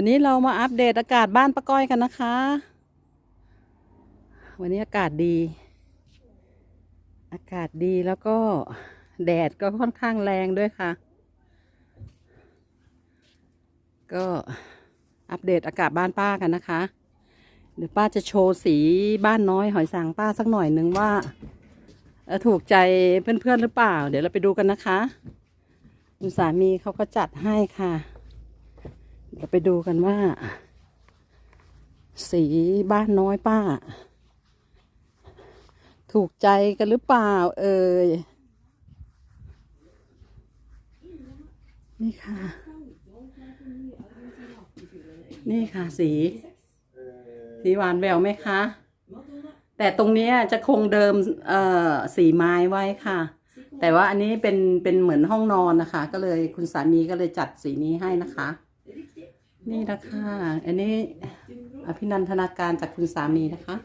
วันนี้เรามาอัปเดตอากาศบ้านป้าก้อยกันนะคะ วันนี้อากาศดี อากาศดีแล้วก็แดดก็ค่อนข้างแรงด้วยค่ะ ก็อัปเดตอากาศบ้านป้ากันนะคะ เดี๋ยวป้าจะโชว์สีบ้านน้อยหอยสังป้าสักหน่อยนึงว่าถูกใจเพื่อนๆหรือเปล่า เดี๋ยวเราไปดูกันนะคะคุณสามีเขาก็จัดให้ค่ะ เดี๋ยวไปดูกันว่า สีบ้านน้อยป้า ถูกใจกันหรือเปล่า เอ่ยนี่ค่ะ นี่ค่ะสี สีหวานแววไหมคะ แต่ตรงนี้จะคงเดิมเอ่อสีไม้ไว้ค่ะ แต่ว่าอันนี้เป็นเป็นเหมือนห้องนอนนะคะ ก็เลยคุณสามีก็เลยจัดสีนี้ให้นะคะ นี่นะคะ อันนี้อภินันทนาการจากคุณสามีนะคะ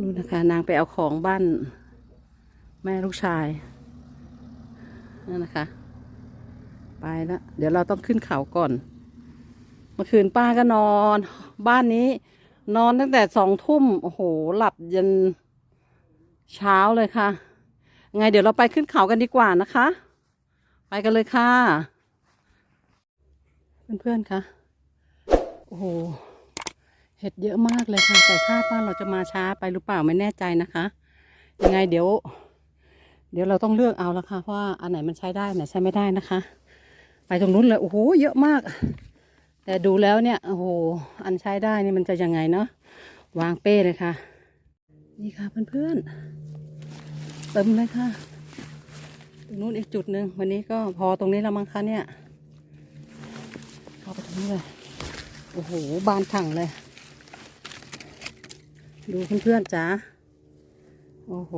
นู่นนะคะ นางไปเอาของบ้าน แม่ลูกชายนั่นนะคะ ไปแล้วเดี๋ยวเราต้องขึ้นเขาก่อน เมื่อคืนป้าก็นอน บ้านนี้ นอนตั้งแต่สองทุ่มโอ้โห หลับยันเช้าเลยค่ะ ไงเดี๋ยวเราไปขึ้นเขากันดีกว่านะคะ ไปกันเลยค่ะ เพื่อนๆคะโอ้โหเห็ดเยอะมากเลยค่ะแต่คาดว่าเราจะมาช้าไปหรือเปล่าไม่แน่ใจนะคะ ยังไงเดี๋ยว เดี๋ยวเราต้องเลือกเอาละค่ะว่าอันไหนมันใช้ได้ไหนใช้ไม่ได้นะคะ ไปตรงนู้นเลยโอ้โหเยอะมาก แต่ดูแล้วเนี่ยโอ้โหอันใช้ได้นี่มันจะยังไงเนาะวางเป้เลยค่ะ นี่ค่ะเพื่อนๆเต็มเลยค่ะตรงนู้นอีกจุดหนึ่งวันนี้ก็พอตรงนี้แล้วมั้งคะเนี่ย นี้เลยโอ้โห บานถังเลย ดูเพื่อนๆจ้าโอ้โห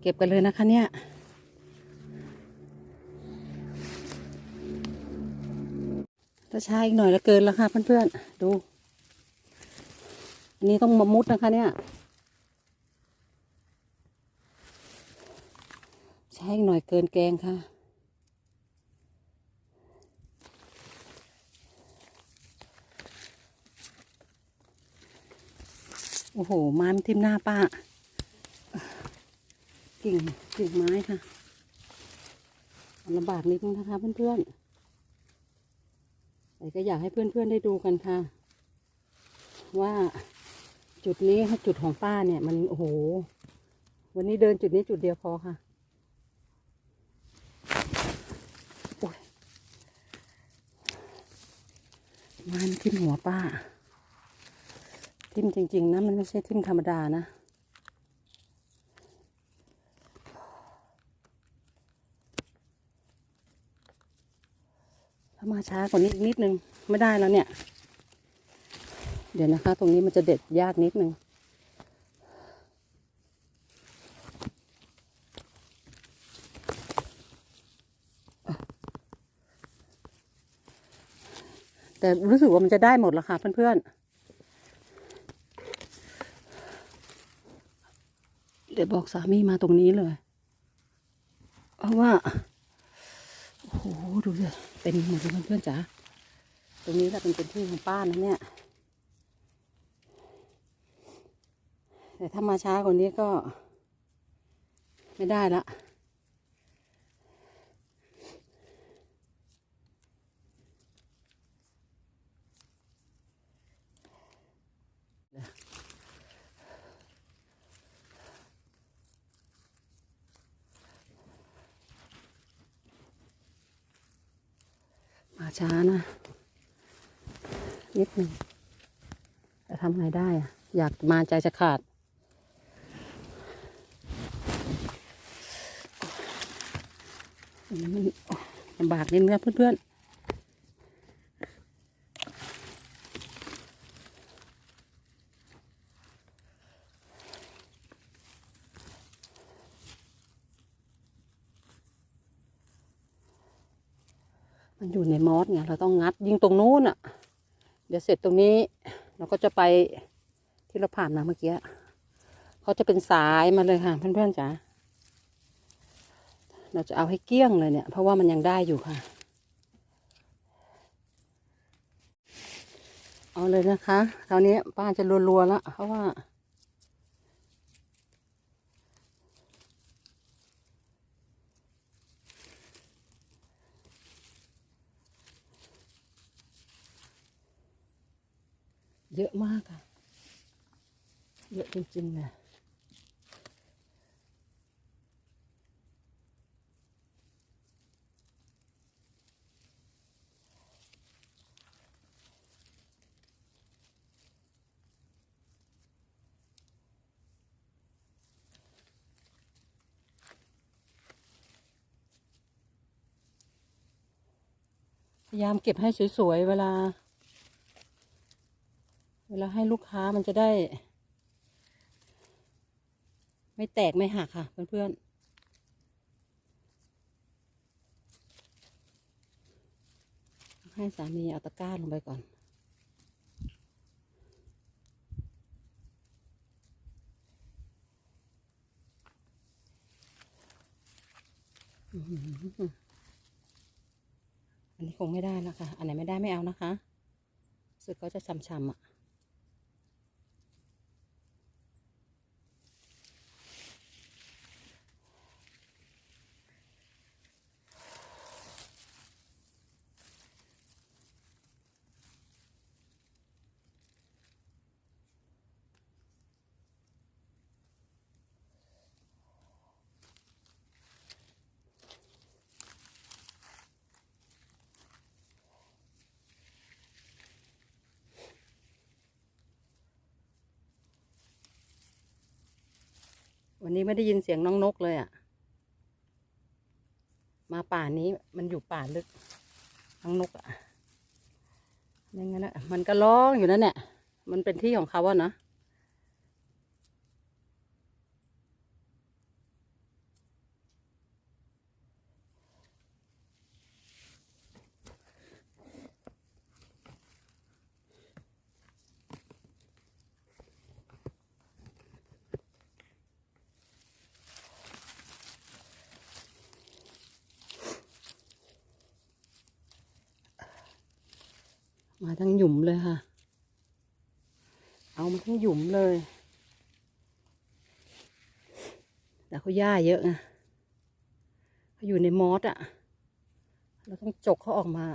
เก็บกันเลยนะคะเนี่ยถ้าช้าอีกหน่อยแล้วเกินแล้วค่ะเพื่อนๆ ดู อันนี้ต้องมามุดนะคะเนี่ยใช้อีกหน่อยเกินแกงค่ะ โอ้โห ไม้มันทิ่มหน้าป้า กิ่งกิ่งไม้ค่ะลำบากนิดนึงนะคะเพื่อนๆแต่ก็อยากให้เพื่อนๆได้ดูกันค่ะ ว่าจุดนี้จุดของป้าเนี่ย มันโอ้โห วันนี้เดินจุดนี้จุดเดียวพอค่ะโอ้ยไม้มันทิ่มหัวป้า ทิ่มจริง ๆ นะ มันไม่ใช่ทิ่มธรรมดานะถ้ามาช้ากว่านี้อีกนิดนึง ไม่ได้แล้วเนี่ย เดี๋ยวนะคะ ตรงนี้มันจะเด็ดยากนิดนึงแต่รู้สึกว่ามันจะได้หมดแล้วค่ะเพื่อนๆ แต่บอกสามีมาตรงนี้เลย เพราะว่า โอ้โห ดูเลยเต็มหมดเลยเพื่อนๆจ๋า ตรงนี้แหละเป็นเป็นที่ของป้านะเนี่ย แต่ถ้ามาช้ากว่านี้ก็ ไม่ได้ละ ช้านะ นิดหนึ่งแต่ทำไงได้อะอยากมาใจจะขาด มันลำบากนิดนึงนเพื่อนๆ มันอยู่ในมอสเนี่ยเราต้องงัดยิงตรงนู้นอะ เดี๋ยวเสร็จตรงนี้ เราก็จะไปที่เราผ่านมาเมื่อกี้เขาจะเป็นสายมาเลยค่ะเพื่อนๆจ๋าเราจะเอาให้เกี้ยงเลยเนี่ย เพราะว่ามันยังได้อยู่ค่ะ เอาเลยนะคะคราวนี้ป้าจะรัวๆแล้วเพราะว่า เยอะมากอะเยอะจริงๆนะพยายามเก็บให้สวยๆ เวลา เวลาให้ลูกค้ามันจะได้ ไม่แตกไม่หักค่ะเพื่อนๆให้สามีเอาตะกร้าลงไปก่อน อันนี้คงไม่ได้นะคะ อันไหนไม่ได้ไม่เอานะคะสึกก็จะช้ำๆอะ วันนี้ไม่ได้ยินเสียงน้องนกเลยอะ่ะ มาป่านี้มันอยู่ป่าลึก น้องนกอะ่ะไม่งั้นอะมันก็ร้องอยู่นั่นแหละมันเป็นที่ของเขาอะนะ มาทั้งหยุมเลยค่ะ เอามาทั้งหยุมเลย แต่เขาหญ้าเยอะไงเขาอยู่ในมอสอะเราต้องจกเขาออกมา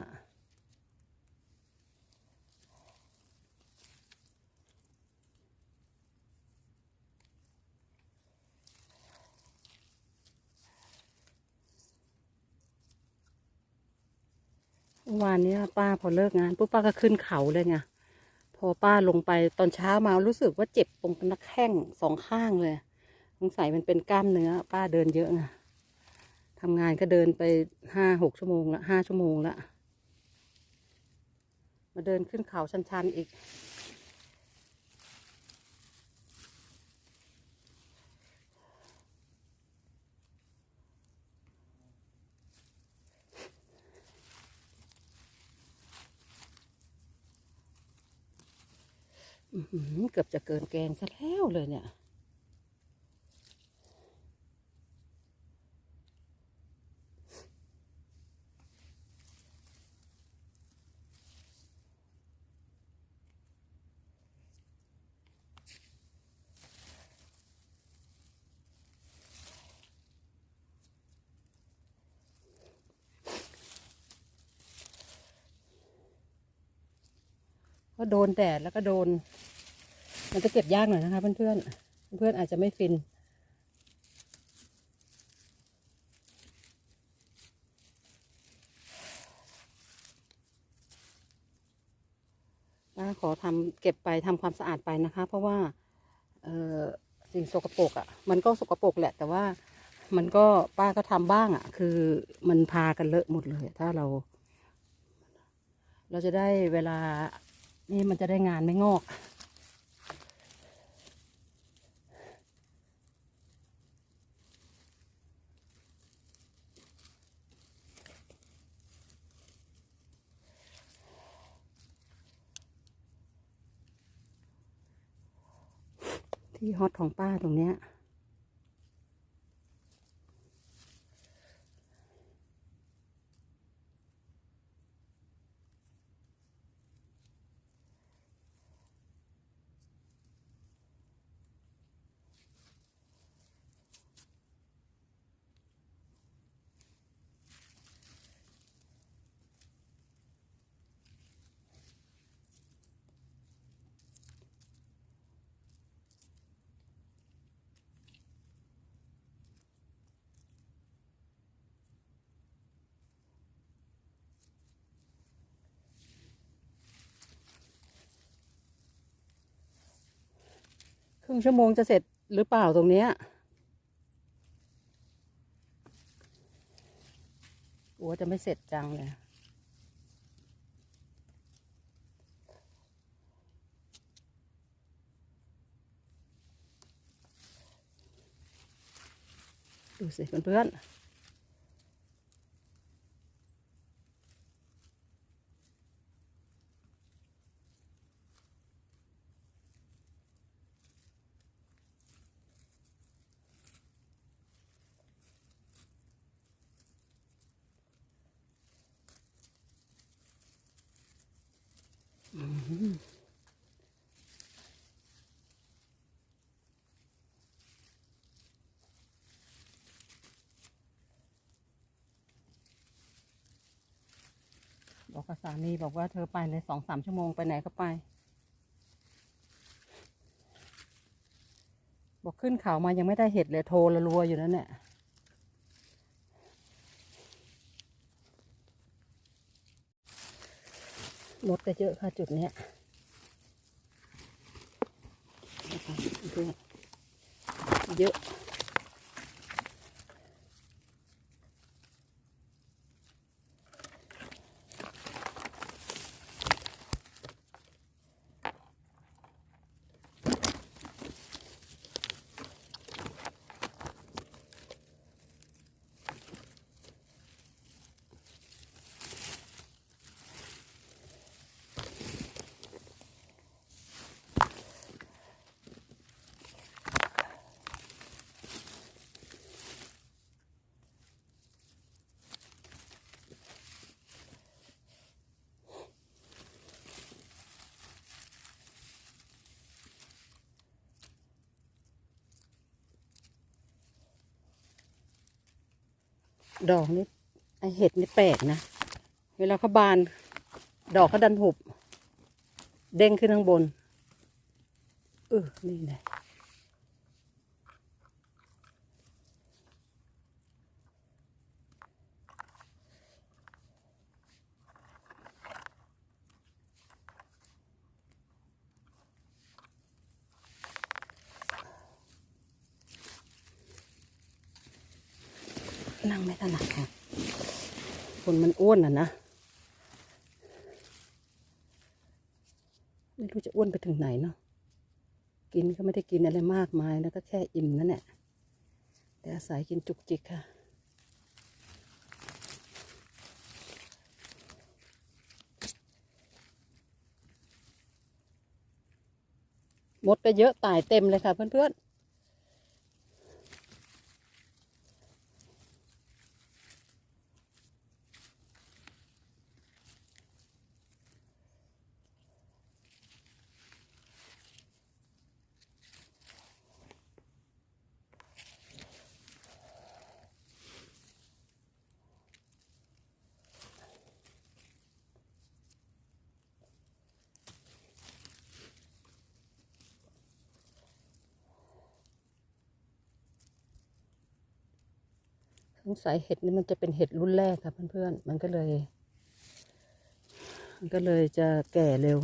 เมื่อวานนี้ป้าพอเลิกงานปุ๊บป้าก็ขึ้นเขาเลยไงพอป้าลงไปตอนเช้ามารู้สึกว่าเจ็บตรงนักแข้งสองข้างเลยสงสัยมันเป็นกล้ามเนื้อ ป้าเดินเยอะไงทำงานก็เดินไปห้าหกชั่วโมงละห้าชั่วโมงละมาเดินขึ้นเขาชันๆอีก เกือบจะเกินแกงซะแล้วเลยเนี่ย โดนแดดแล้วก็โดน มันจะเก็บยากหน่อยนะคะ เพื่อนๆ เพื่อนๆอาจจะไม่ฟิน ป้าขอทำเก็บไปทำความสะอาดไปนะคะ เพราะว่าเออสิ่งสกปรกอะ่ะ มันก็สกปรกแหละ แต่ว่ามันก็ป้าก็ทำบ้างอะ่ะ คือมันพากันเลอะหมดเลย ถ้าเรา เราจะได้เวลา นี่มันจะได้งานไม่งอก ที่ฮอตของป้าตรงเนี้ย ครึ่งชั่วโมงจะเสร็จหรือเปล่าตรงเนี้ยกลัวจะไม่เสร็จจังเลยดูสิเพื่อนๆ บอกกับสามีบอกว่าเธอไปเลยสองสามชั่วโมงไปไหนก็ไป บอกขึ้นเขามายังไม่ได้เห็ดเลยโทรละรัวอยู่นั่นแหละรถก็เยอะค่ะจุดเนี้ยเยอะ ดอกนี้ไอเห็ดนี่แปลกนะ เวลาเขาบาน ดอกเขาดันหุบ เด้งขึ้นข้างบน เออ นี่แหละ นั่งไม่ถนัดค่ะคนมันอ้วนอะนะ ไม่รู้จะอ้วนไปถึงไหนเนาะ กินก็ไม่ได้กินอะไรมากมายนะก็แค่อิ่มนั่นแหละ แต่อาศัยกินจุกจิกค่ะมดก็เยอะตายเต็มเลยค่ะเพื่อนๆ สงสัยเห็ดนี่มันจะเป็นเห็ดรุ่นแรกค่ะเพื่อนๆ มันก็เลย มันก็เลยจะแก่เร็ว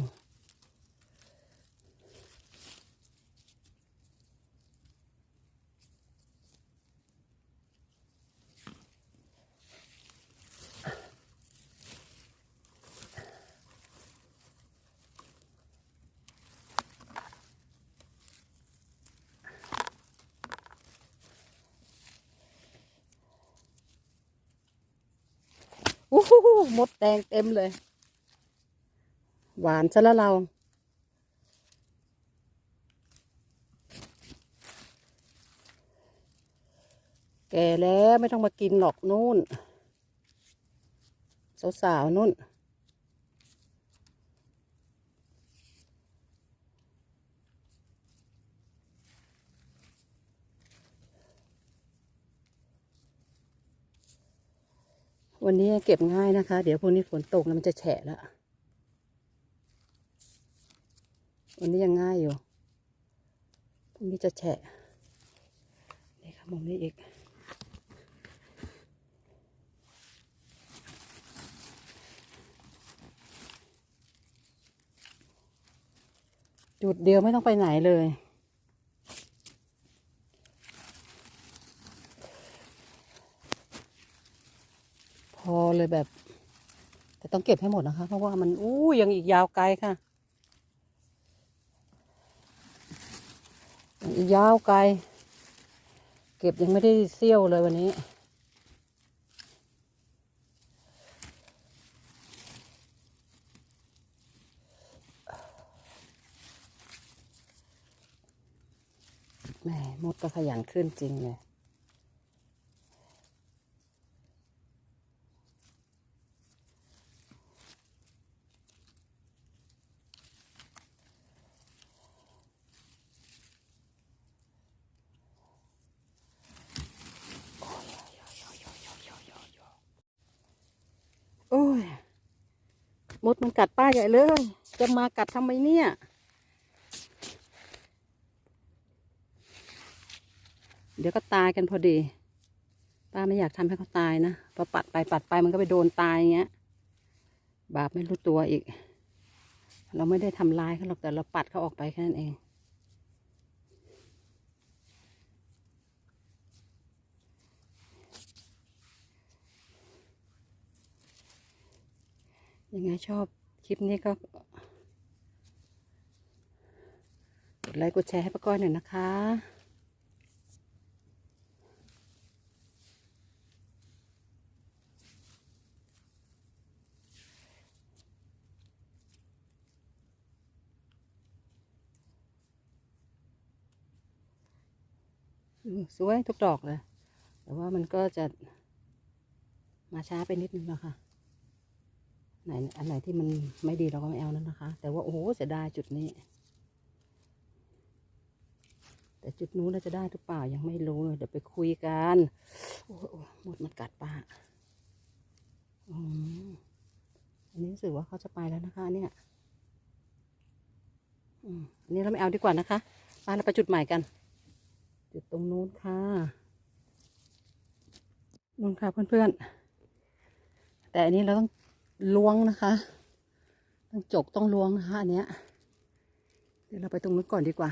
อู้หูมดแดงเต็มเลย หวานซะแล้วเรา แก่แล้วไม่ต้องมากินหรอกนู่น สาวๆนู่น วันนี้เก็บง่ายนะคะ เดี๋ยวพรุ่งนี้ฝนตกแล้วมันจะแฉะแล้ววันนี้ยังง่ายอยู่พรุ่งนี้จะแฉะนี่ค่ะมุมนี้อีก จุดเดียวไม่ต้องไปไหนเลย แบบ แต่ต้องเก็บให้หมดนะคะ เพราะว่ามันอู้ยังอีกยาวไกลค่ะยังอีกยาวไกล เก็บยังไม่ได้เสี้ยวเลยวันนี้แหมมดก็ขยันขึ้นจริงเลย โอ้ย มดมันกัดป้าใหญ่เลย จะมากัดทำไมเนี่ย เดี๋ยวก็ตายกันพอดี ป้าไม่อยากทำให้เขาตายนะพอปัดไปปัดไปมันก็ไปโดนตายอย่างเงี้ย บาปไม่รู้ตัวอีก เราไม่ได้ทำร้ายเขาหรอกแต่เราปัดเขาออกไปแค่นั้นเอง ยังไงชอบคลิปนี้ก็ กดไลค์กดแชร์ให้ป้าก้อยหน่อยนะคะ สวยทุกดอกเลย แต่ว่ามันก็จะมาช้าไปนิดนึงนะคะ ไหนอันไหนที่มันไม่ดีเราก็ไม่เอานั่นนะคะ แต่ว่าโอ้โหเสียดายจุดนี้ แต่จุดนู้นเราจะได้หรือเปล่ายังไม่รู้เลยเดี๋ยวไปคุยกันโอ้โหมดมันกัดปากอืมอันนี้รู้สึกว่าเขาจะไปแล้วนะคะเนี่ยอืมอันนี้เราไม่เอาดีกว่านะคะไปเราไปจุดใหม่กัน จุดตรงนู้นค่ะนู้นค่ะเพื่อนๆแต่อันนี้เราต้อง ล้วงนะคะต้องจกต้องล้วงนะคะอันเนี้ยเดี๋ยวเราไปตรงนู้นก่อนดีกว่า